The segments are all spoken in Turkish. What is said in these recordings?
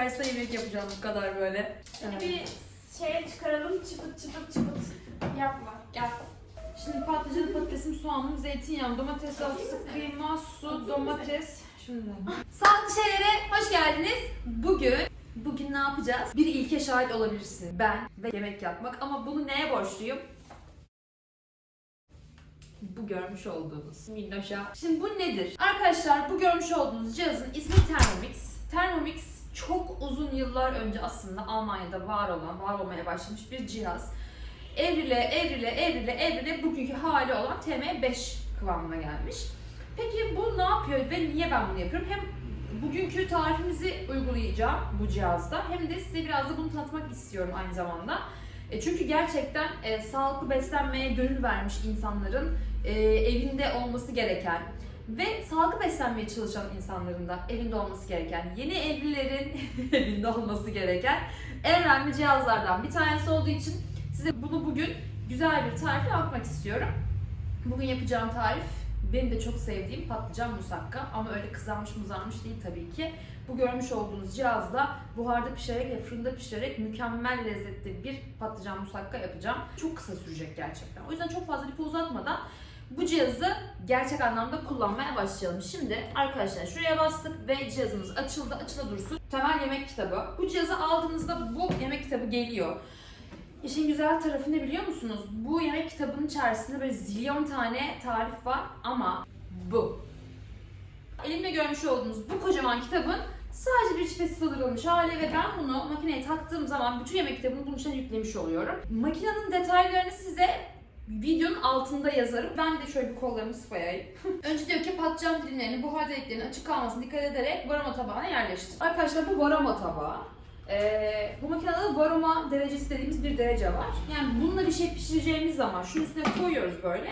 ekran karşısında yemek yapacağım bu kadar böyle. Evet. Bir şeye çıkaralım çıpıt çıpıt çıpıt. Yapma. Gel. Şimdi patlıcanı, patatesim, soğanım, zeytinyağım, domates salçası, kıyma, su, domates. Şimdi. Sağlıklı şeylere hoş geldiniz. Bugün Bugün ne yapacağız? Bir ilke şahit olabilirsin. Ben ve yemek yapmak ama bunu neye borçluyum? Bu görmüş olduğunuz minnoşa. Şimdi bu nedir? Arkadaşlar bu görmüş olduğunuz cihazın ismi Thermomix. Thermomix çok uzun yıllar önce aslında Almanya'da var olan, var olmaya başlamış bir cihaz. Evrile, evrile, evrile, evrile bugünkü hali olan TM5 kıvamına gelmiş. Peki bu ne yapıyor ve niye ben bunu yapıyorum? Hem bugünkü tarifimizi uygulayacağım bu cihazda hem de size biraz da bunu tanıtmak istiyorum aynı zamanda. E, çünkü gerçekten e, sağlıklı beslenmeye gönül vermiş insanların e, evinde olması gereken ve sağlıklı beslenmeye çalışan insanların da evinde olması gereken, yeni evlilerin evinde olması gereken en önemli cihazlardan bir tanesi olduğu için size bunu bugün güzel bir tarifle anlatmak istiyorum. Bugün yapacağım tarif benim de çok sevdiğim patlıcan musakka ama öyle kızarmış mızarmış değil tabii ki. Bu görmüş olduğunuz cihazla buharda pişirerek ve fırında pişirerek mükemmel lezzetli bir patlıcan musakka yapacağım. Çok kısa sürecek gerçekten. O yüzden çok fazla lipo uzatmadan bu cihazı gerçek anlamda kullanmaya başlayalım. Şimdi arkadaşlar şuraya bastık ve cihazımız açıldı. Açıla dursun. Temel yemek kitabı. Bu cihazı aldığınızda bu yemek kitabı geliyor. İşin güzel tarafı ne biliyor musunuz? Bu yemek kitabının içerisinde böyle zilyon tane tarif var ama bu. Elimde görmüş olduğunuz bu kocaman kitabın sadece bir çipe sıfırlanmış hali ve ben bunu makineye taktığım zaman bütün yemek kitabını bunun içine yüklemiş oluyorum. Makinenin detaylarını size videonun altında yazarım. Ben de şöyle bir kollarımı sıfayayım. Önce diyor ki patlıcan dilimlerini buhar deliklerinin açık kalmasına dikkat ederek varoma tabağına yerleştir. Arkadaşlar bu varoma tabağı. Ee, bu makinede de varoma derecesi dediğimiz bir derece var. Yani bununla bir şey pişireceğimiz zaman şunun üstüne koyuyoruz böyle.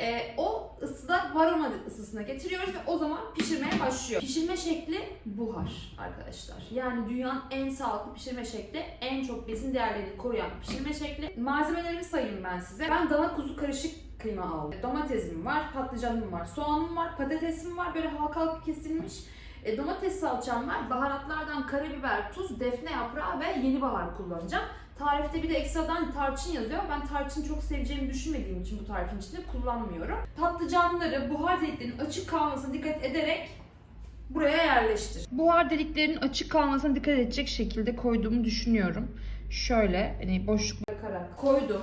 Ee, o ısıda varoma ısısına getiriyoruz ve o zaman pişirmeye başlıyor. Pişirme şekli buhar arkadaşlar. Yani dünyanın en sağlıklı pişirme şekli, en çok besin değerlerini koruyan pişirme şekli. Malzemelerimi sayayım ben size. Ben dana kuzu karışık kıyma aldım. Domatesim var, patlıcanım var, soğanım var, patatesim var. Böyle halka halka kesilmiş. E, domates salçam var. Baharatlardan karabiber, tuz, defne yaprağı ve yeni bahar kullanacağım. Tarifte bir de ekstradan tarçın yazıyor. Ben tarçını çok seveceğimi düşünmediğim için bu tarifin içinde kullanmıyorum. Patlıcanları buhar deliklerinin açık kalmasına dikkat ederek buraya yerleştir. Buhar deliklerinin açık kalmasına dikkat edecek şekilde koyduğumu düşünüyorum. Şöyle hani boşluk bırakarak koydum.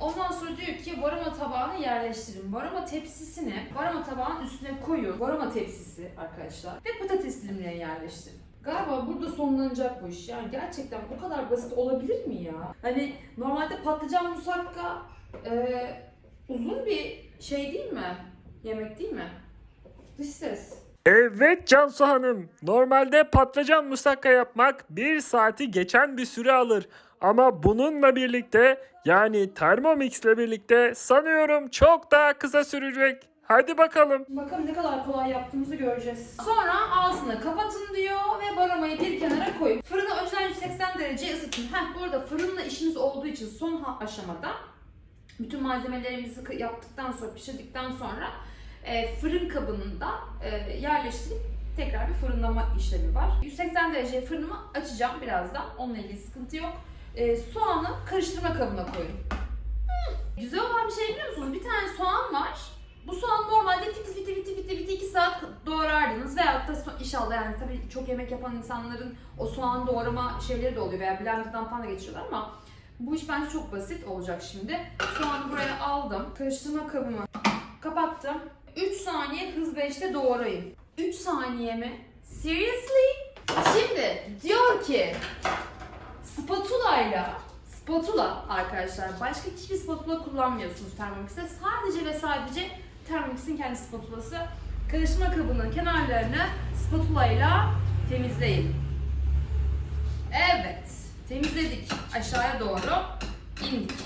Ondan sonra diyor ki varama tabağına yerleştirin. Varama tepsisini varama tabağın üstüne koyun. Varama tepsisi arkadaşlar. Ve patates dilimlerini yerleştirin. Galiba burada sonlanacak bu iş. Yani gerçekten bu kadar basit olabilir mi ya? Hani normalde patlıcan musakka e, uzun bir şey değil mi? Yemek değil mi? Dış ses. Evet Cansu Hanım. Normalde patlıcan musakka yapmak bir saati geçen bir süre alır. Ama bununla birlikte yani Thermomix ile birlikte sanıyorum çok daha kısa sürecek. Hadi bakalım. Bakalım ne kadar kolay yaptığımızı göreceğiz. Sonra ağzını kapatın diyor ve baramayı bir kenara koyun. Fırını önceden 180 dereceye ısıtın. Heh, bu arada fırınla işimiz olduğu için son aşamada bütün malzemelerimizi yaptıktan sonra, pişirdikten sonra e, fırın kabında e, yerleştirip tekrar bir fırınlama işlemi var. 180 dereceye fırınımı açacağım birazdan. Onunla ilgili sıkıntı yok. E, soğanı karıştırma kabına koyun. Hmm, Güzel olan bir şey biliyor musunuz? Bir tane soğan var. Bu soğan normalde fiti fiti fiti fiti fiti 2 saat doğrardınız veyahut da inşallah yani tabii çok yemek yapan insanların o soğan doğrama şeyleri de oluyor veya blenderdan falan da geçiriyorlar ama bu iş bence çok basit olacak şimdi. Soğanı buraya aldım. Karıştırma kabımı kapattım. 3 saniye hız 5'te doğrayın. 3 saniye mi? Seriously? Şimdi diyor ki spatula ile spatula arkadaşlar başka hiçbir spatula kullanmıyorsunuz Thermomix'te. Sadece ve sadece Thermomix'in kendi spatulası. Karıştırma kabının kenarlarını spatula ile temizleyin. Evet. Temizledik. Aşağıya doğru indik.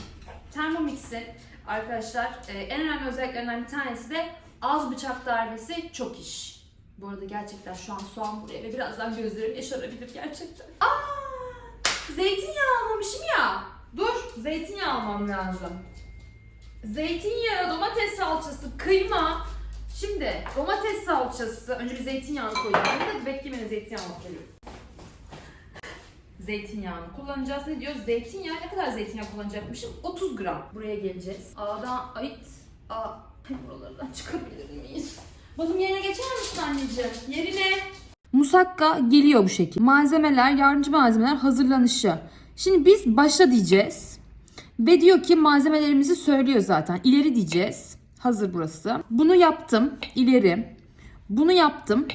Thermomix'in arkadaşlar e, en önemli özelliklerinden bir tanesi de az bıçak darbesi çok iş. Bu arada gerçekten şu an soğan buraya ve birazdan gözlerim yaşarabilir gerçekten. Aa! Zeytinyağı almamışım ya. Dur, zeytinyağı almam lazım. Zeytinyağı, domates salçası, kıyma, Şimdi domates salçası. Önce bir zeytinyağını koyacağım. Hadi beklemeyin zeytinyağını koyuyorum. Zeytinyağını kullanacağız. Ne diyor? Zeytinyağı ne kadar zeytinyağı kullanacakmışım? 30 gram. Buraya geleceğiz. A'dan ait. A. Buralardan çıkabilir miyiz? Balım yerine geçer misin anneciğim? Yerine. Musakka geliyor bu şekilde. Malzemeler, yardımcı malzemeler hazırlanışı. Şimdi biz başla diyeceğiz. Ve diyor ki malzemelerimizi söylüyor zaten. İleri diyeceğiz. Hazır burası. Bunu yaptım. İleri. Bunu yaptım.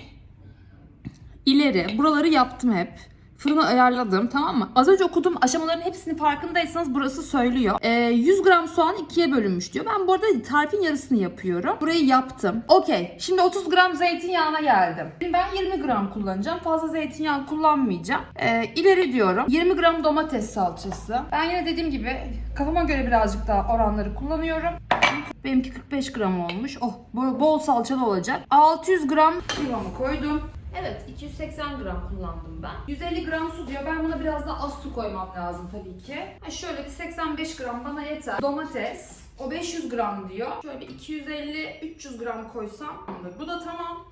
İleri. Buraları yaptım hep. Fırını ayarladım tamam mı? Az önce okuduğum aşamaların hepsini farkındaysanız burası söylüyor. Ee, 100 gram soğan ikiye bölünmüş diyor. Ben bu arada tarifin yarısını yapıyorum. Burayı yaptım. Okey. Şimdi 30 gram zeytinyağına geldim. Şimdi ben 20 gram kullanacağım. Fazla zeytinyağı kullanmayacağım. Ee, ileri diyorum. 20 gram domates salçası. Ben yine dediğim gibi kafama göre birazcık daha oranları kullanıyorum. Benimki 45 gram olmuş. Oh bol, salçalı olacak. 600 gram kıymamı koydum. Evet 280 gram kullandım ben. 150 gram su diyor. Ben buna biraz daha az su koymam lazım tabii ki. Ha şöyle bir 85 gram bana yeter. Domates. O 500 gram diyor. Şöyle bir 250-300 gram koysam. Bu da tamam.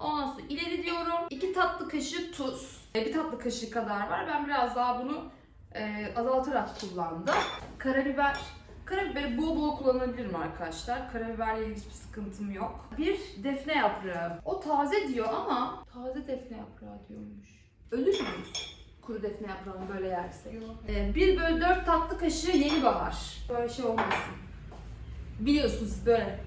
Ondan sonra ileri diyorum. 2 tatlı kaşığı tuz. E, Bir tatlı kaşığı kadar var. Ben biraz daha bunu e, azaltarak kullandım. Karabiber. Karabiberi bol bol kullanabilirim arkadaşlar. Karabiberle ilgili hiçbir sıkıntım yok. Bir defne yaprağı. O taze diyor ama taze defne yaprağı diyormuş. Ölür müyüz? Kuru defne yaprağını böyle yersek. Ee, 1 bölü 4 tatlı kaşığı yeni bahar. Böyle şey olmasın. Biliyorsunuz böyle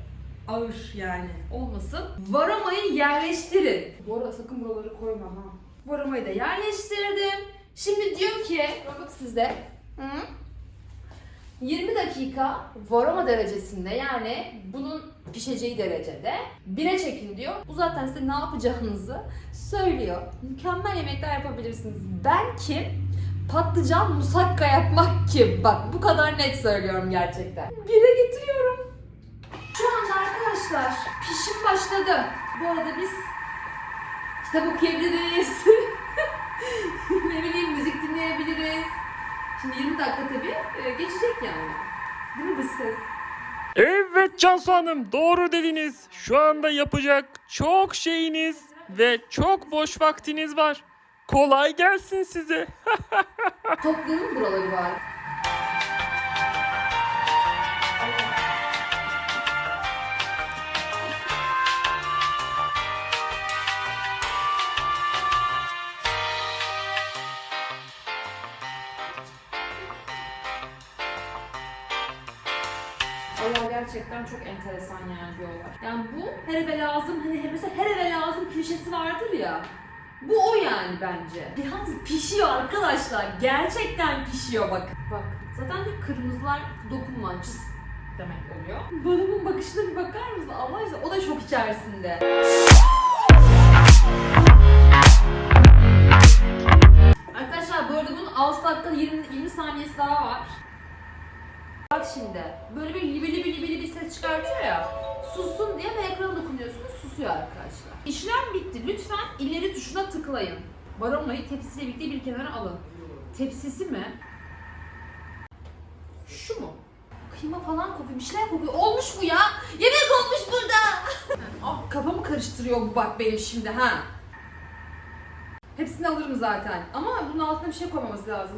ağır yani olmasın. Varomayı yerleştirin. Bu arada sakın buraları koyma ha. Varomayı da yerleştirdim. Şimdi diyor ki, bak sizde. Hı? 20 dakika varoma derecesinde yani bunun pişeceği derecede 1'e çekin diyor. Bu zaten size ne yapacağınızı söylüyor. Mükemmel yemekler yapabilirsiniz. Ben kim? Patlıcan musakka yapmak kim? Bak bu kadar net söylüyorum gerçekten. 1'e getiriyorum. Şu anda arkadaşlar pişim başladı. Bu arada biz kitap okuyabiliriz. ne bileyim müzik dinleyebiliriz. Şimdi 20 dakika tabii e, geçecek yani. Değil mi dış ses? Evet Cansu Hanım doğru dediniz. Şu anda yapacak çok şeyiniz ve çok boş vaktiniz var. Kolay gelsin size. Toplayalım buraları bari. Gerçekten çok enteresan yani bir olay. Yani bu her eve lazım hani mesela her eve lazım klişesi vardır ya. Bu o yani bence. Yalnız pişiyor arkadaşlar. Gerçekten pişiyor bak. Bak zaten bir kırmızılar dokunma cız demek oluyor. Balımın bakışına bir bakar mısın? Allah aşkına o da çok içerisinde. Arkadaşlar bu arada bunun 6 dakika 20, 20 saniyesi daha var. Bak şimdi böyle bir libi libi libi libi ses çıkartıyor ya. Sussun diye ve ekrana dokunuyorsunuz susuyor arkadaşlar. İşlem bitti. Lütfen ileri tuşuna tıklayın. Baromayı tepsiyle birlikte bir kenara alın. Tepsisi mi? Şu mu? Kıyma falan kokuyor, bir şeyler kokuyor. Olmuş bu ya. Yemek olmuş burada. ah, kafamı karıştırıyor bu bak benim şimdi ha. Hepsini alırım zaten. Ama bunun altına bir şey koymamız lazım.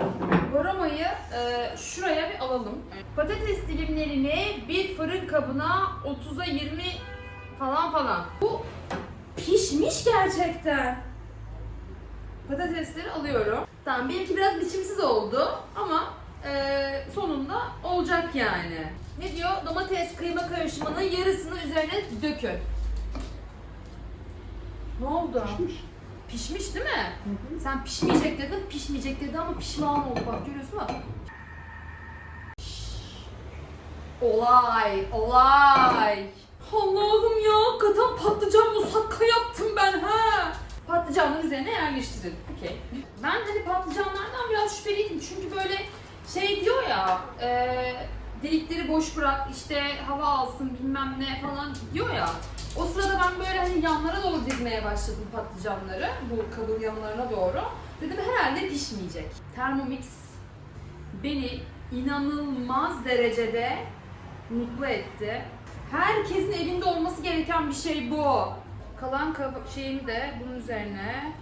Baromayı e, şuraya bir alalım. Patates dilimlerini bir fırın kabına 30'a 20 falan falan. Bu pişmiş gerçekten. Patatesleri alıyorum. Tamam benimki biraz biçimsiz oldu ama e, sonunda olacak yani. Ne diyor? Domates kıyma karışımının yarısını üzerine dökün. Ne oldu? Pişmiş değil mi? Sen pişmeyecek dedin, pişmeyecek dedi ama pişman oldu bak görüyorsun mu? Olay, olay. Allah'ım ya, katan patlıcan musakka yaptım ben ha. Patlıcanları üzerine yerleştirin. Okey. Ben hani patlıcanlardan biraz şüpheliydim çünkü böyle şey diyor ya, e, delikleri boş bırak, işte hava alsın bilmem ne falan diyor ya. O sırada ben böyle hani yanlara doğru dizmeye başladım patlıcanları. Bu kabın yanlarına doğru. Dedim herhalde pişmeyecek. Thermomix beni inanılmaz derecede mutlu etti. Herkesin evinde olması gereken bir şey bu. Kalan şeyimi de bunun üzerine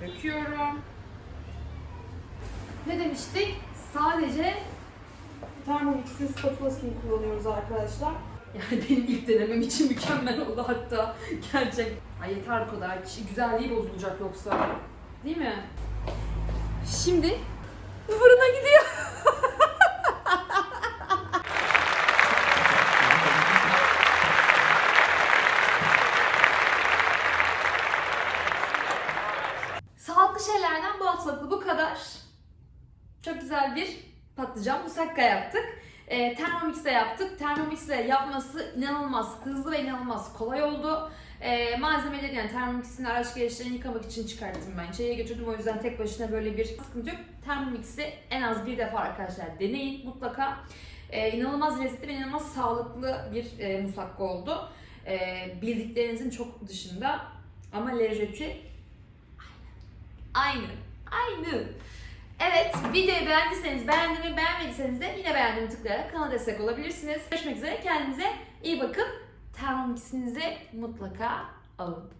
döküyorum. Ne demiştik? Sadece Thermomix'in spatulasını kullanıyoruz arkadaşlar. Yani benim ilk denemem için mükemmel oldu hatta. Gerçek. Ay yeter bu kadar. Güzelliği bozulacak yoksa. Değil mi? Şimdi fırına gidiyor. Sağlıklı şeylerden bu haftalıkta bu kadar. Çok güzel bir patlıcan musakka yaptık. E, Thermomix'te yaptık. Thermomix'te yapması inanılmaz hızlı ve inanılmaz kolay oldu. E, malzemeleri yani Thermomix'in araç gereçlerini yıkamak için çıkarttım ben. İçeriye götürdüm o yüzden tek başına böyle bir sıkıntı yok. Thermomix'i en az bir defa arkadaşlar deneyin mutlaka. E, inanılmaz lezzetli ve inanılmaz sağlıklı bir e, musakka oldu. E, bildiklerinizin çok dışında ama lezzeti aynı. Aynı. Evet, videoyu beğendiyseniz beğendiğimi, beğenmediyseniz de yine beğendiğimi tıklayarak kanala destek olabilirsiniz. Görüşmek üzere, kendinize iyi bakın. Termomix'inizi mutlaka alın.